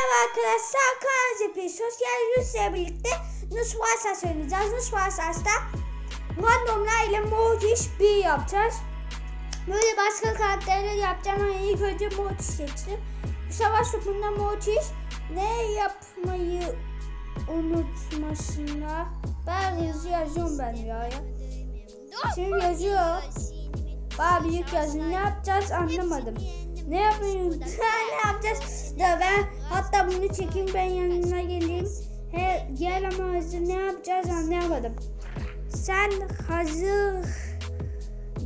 Merhaba arkadaşlar Kanal Zepi Sosyal Rusya birlikte Nusvarsas oynayacağız. Nusvarsas'ta randomlar ile Mortis bir yapacağız. Böyle başka karakterler yapacağım ama ilk önce Mortis seçtim. Bu savaş topunda Mortis ne yapmayı unutmasınlar. Ben yazı yazıyorum ben ya. Şimdi yazıyor. Bana büyük yazın. Ne yapacağız anlamadım. Ne yapayım? ne yapacağız? Da ben hatta bunu çekeyim ben yanına geleyim. He, gel ama hazır ne yapacağız anlayamadım. Sen hazır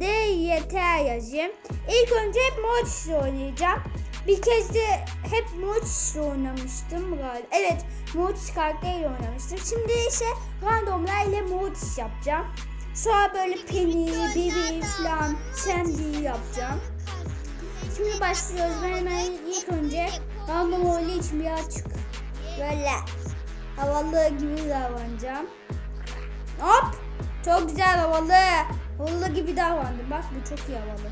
de yeter yazayım. İlk önce hep Mortis'le oynayacağım. Bir kez de hep Mortis'le oynamıştım galiba. Evet Mortis karakteriyle oynamıştım. Şimdi ise randomlar ile Mortis yapacağım. Sonra böyle Penny, Bibi falan Sandy yapacağım. Şimdi başlıyoruz. Ben hemen ilk önce random olduğu için bir açık böyle havalı gibi davranacağım. Hop! Çok güzel havalı. Havalı gibi davrandım. Bak bu çok iyi havalı.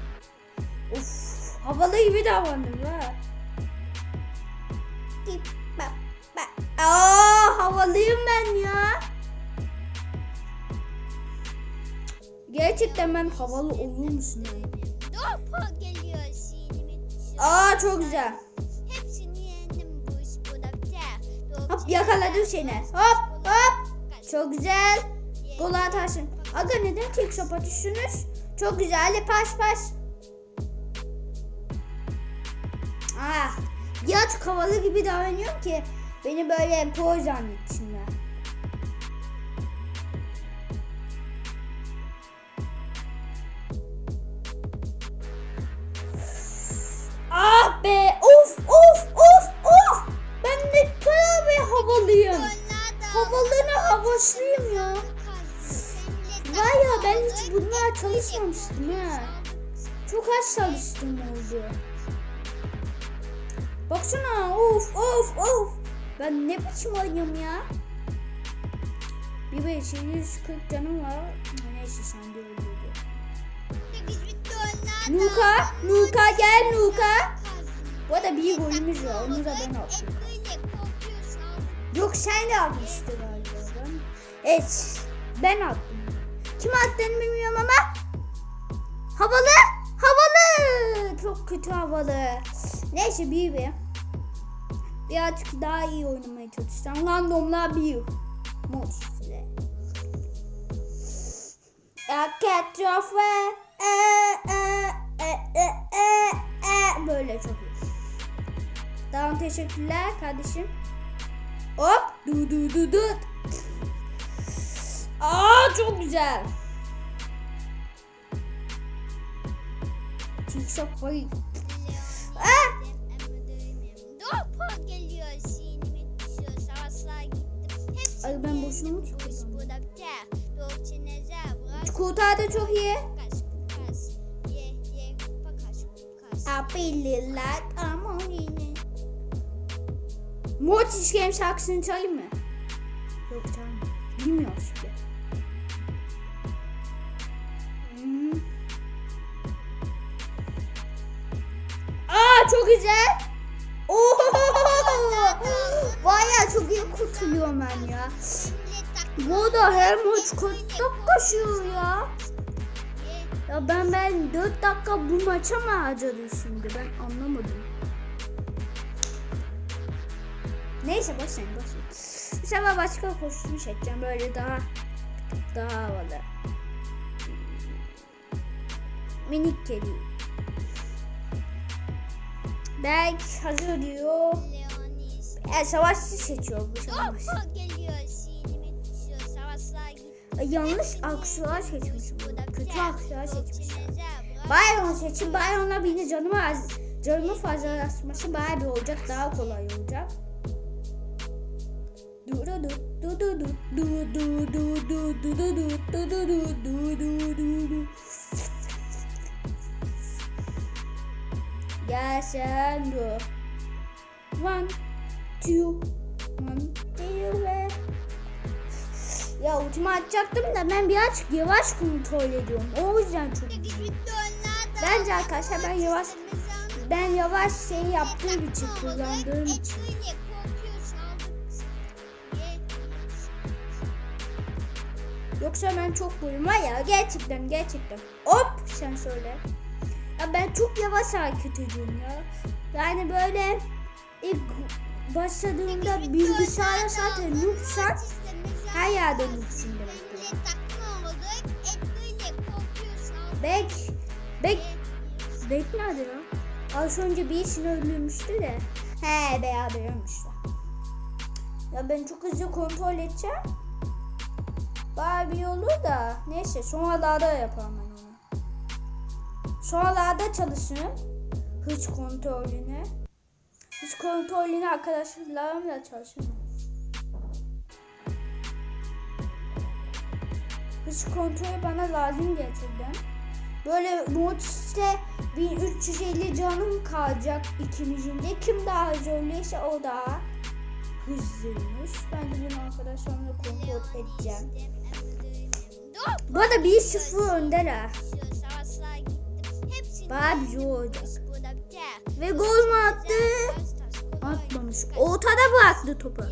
Of! Havalı gibi davrandım ha. Aa, havalıyım ben ya. Gerçekten ben havalı olur musun yani? Aa çok güzel. Hepsini yendim bu iş. Hop yakaladım seni. Hop hop. Çok güzel. Gol atarsın. Aga neden tek sopa düştünüz? Çok güzel. Hadi pas pas. Ah. Ya çok havalı gibi davranıyorum ki beni böyle pro zannetsinler. Havaşlıyım ya. Var ya ben hiç bunlara çalışmamıştım ha. Çok az çalıştım oldu. Baksana of of of. Ben ne biçim oynuyorum ya. Bir beş 140 canım var. Neyse sen de öldürdü. Nuka, Nuka gel Nuka. Bu arada bir golümüz var. Onu da ben attım. Yok sen de atmıştın galiba. Evet. Ben attım. Kim attığını bilmiyorum ama havalı havalı çok kötü havalı. Neyse bir bir. Birazcık daha iyi oynamaya çalışacağım. Randomlar bir. Motifle. Katastrofe. E, e, e, e, e, e. Böyle çok iyi. Tamam teşekkürler kardeşim. Hop. Du du du du çok güzel. TikTok koy. Ah! Dopo geliyor sinimi tutuyor. Savaşlar. Hepsi Ay ben boşuna mı çıkıyorum? Kurtar da çok iyi. Apeliler ama yine. Mortis Game şarkısını çalayım mı? Yok canım. Bilmiyoruz ki. Güzel. Oo! Baya çok iyi kurtuluyorum ben ya. Bu da her maç 40 dakika sürüyor ya. Ya ben ben 4 dakika bu maça mı harcadım şimdi ben anlamadım. Neyse boş ver boş sefer başka kostüm seçeceğim böyle daha daha havalı. Minik kedi. Berk hazır diyor. E, savaşçı seçiyor bu savaş. Yanlış aksular seçmiş bu. Kötü aksular seçmiş. Byron seçin. Byron'a beni canımı az, canımı fazla asması bayağı bir olacak. Daha kolay olacak. Dur. One, two, one, two ve... Ya ultimi atacaktım da ben birazcık yavaş kontrol ediyorum. O yüzden çok. Bence arkadaşlar ben yavaş ben yavaş şey yaptığım için kullandığım için. Yoksa ben çok buyum ya gerçekten gerçekten. Hop sen söyle. Ya ben çok yavaş hareket ediyorum ya. Yani böyle ilk başladığımda bilgisayara zaten noobsan her yerde noobsun demek. Bek, Bek, Bek nerede ya? Az önce birisini öldürmüştü de. He beraber ölmüşler. Ya ben çok hızlı kontrol edeceğim. Bari bir olur da. Neyse sonralarda yaparım ben onu. Sonralarda çalışırım. Hız kontrolünü. Hız kontrolünü arkadaşlarımla çalışırım. Hız kontrolü bana lazım gerçekten. Böyle Mortis'te 1350 canım kalacak ikimizin de. Kim daha hızlıysa o daha hızlıymış. Ben de bunu arkadaşlarımla kontrol edeceğim. Bu arada 1-0 öndeler. Bir zor olacak. Ve gol mu attı? Atmamış. Ortada bıraktı topu.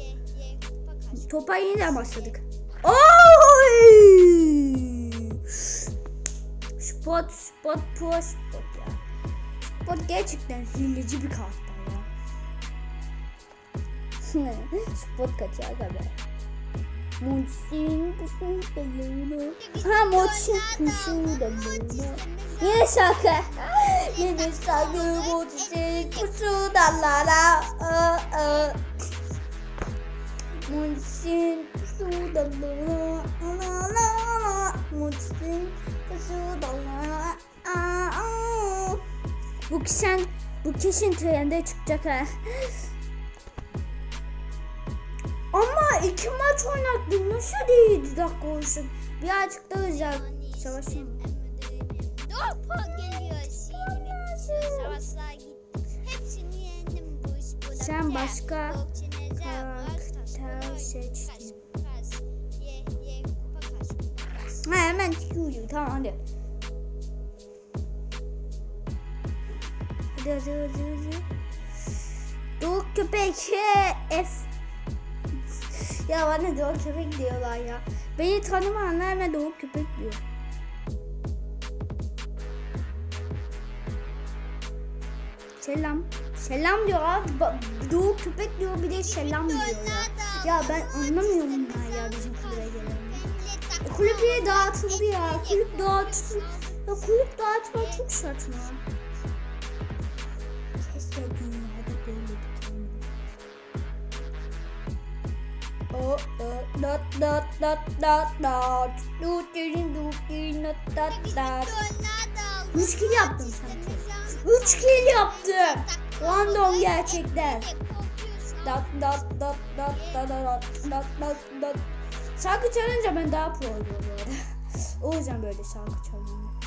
Topa yine başladık. Oy! Spot, spot, pro, spot ya. Spot gerçekten hileci bir karakter ya. spot kaçar tabi. Muçin pusu da böyle. Ha muçin pusu da böyle. Yine şarkı. Yine şarkı muçin pusu da la la. Muçin pusu da la la la la. Muçin pusu da la aa. Bu kesin bu kesin trende çıkacak ha. iki maç oynattın. Nasıl hadi 7 dakika olsun. Birazcık daha özel savaşın. Dorpo Sen başka karakter seçtin. Ha, hemen çıkıyor. Tamam hadi. Hadi hadi hadi hadi. Doğuk köpek. F ya bana doğu köpek diyorlar ya. Beni tanımayanlar hemen doğu köpek diyor. Selam. Selam diyor abi. Doğu köpek diyor bir de selam diyor ya. Ya ben anlamıyorum bunlar ya bizim kulübe. Millet Kulüp yine dağıtıldı ya. Kulüp dağıtıldı. Ya kulüp dağıtmak çok saçma. Dot dot dot dot dot dot dirin dot dot dot. Üç kill yaptım sanki. Üç kill yaptım. Random gerçekten. Dot dot dot dot dot dot dot dot dot. Şarkı çalınca ben daha pro oluyorum. O yüzden böyle şarkı çalıyorum.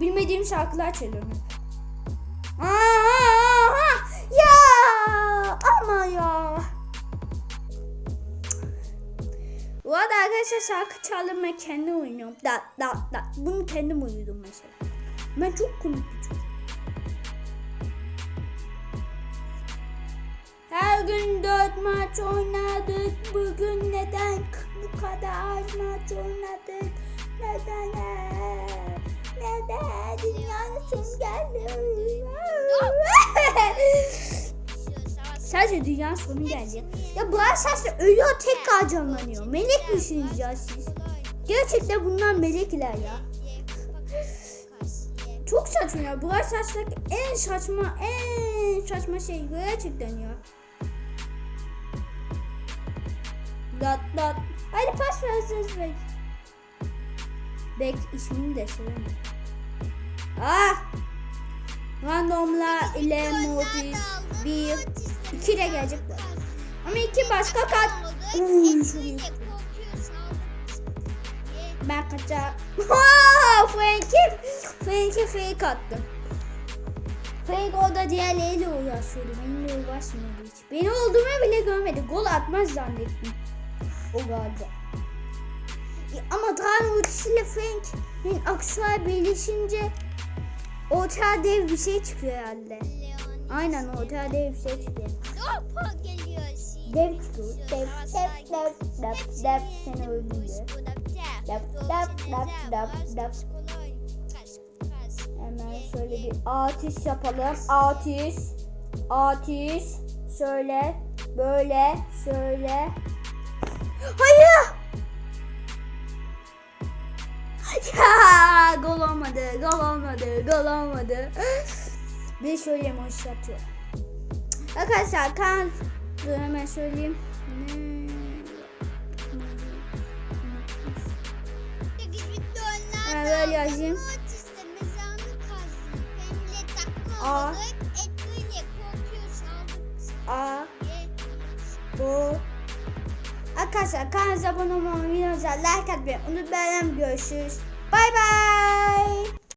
Bilmediğim şarkılar çalıyorum. Aa, ya ama ya. Arkadaşlar şarkı çaldım ben kendim oynuyorum. Da, da, da. Bunu kendim uyudum mesela. Ben çok komik bir çocuk. Her gün dört maç oynadık. Bugün neden bu kadar az maç oynadık? Sadece dünyanın sonu geldi. Ya bu Arsas'ta ölüyor tekrar canlanıyor. Melek misiniz ya siz? Gerçekten bunlar melekler ya. Çok saçma ya. Bu Arsas'taki en saçma, en saçma şey gerçekten ya. Dat dat. Hadi pas verseniz Bek. Bek ismini de söyleme. Ah! Randomla ile Mortis bir iki de gelecek bu. Ama iki başka kat. Uy. Ben kaçar. Haa, Frank'i Frank'i fake attım. Frank orada diğerleriyle uğraşıyordu. Benimle uğraşmıyordu hiç. Beni olduğumu bile görmedi. Gol atmaz zannettim. O galiba. Ya Ama Dran ultisiyle Frank'in aksuar birleşince Otel dev bir şey çıkıyor herhalde. Aynen otel dev bir şey çıkıyor. Dopo geliyor. Dev çıkıyor. Dev dev dev dev dev seni öldürdü. Dap, dap, dap, dap, dap. Hemen şöyle bir ateş yapalım. Ateş. Ateş. Şöyle. Böyle. Şöyle. Hayır. Ya gol olmadı. Gol olmadı. Gol olmadı. Bir emoji atıyor. Arkadaşlar kan dur hemen söyleyeyim. Ha, böyle yazayım. A. A Bu Arkadaşlar kanalımıza abone olmayı, videomuza like atmayı unutmayın. Görüşürüz. Bay bay.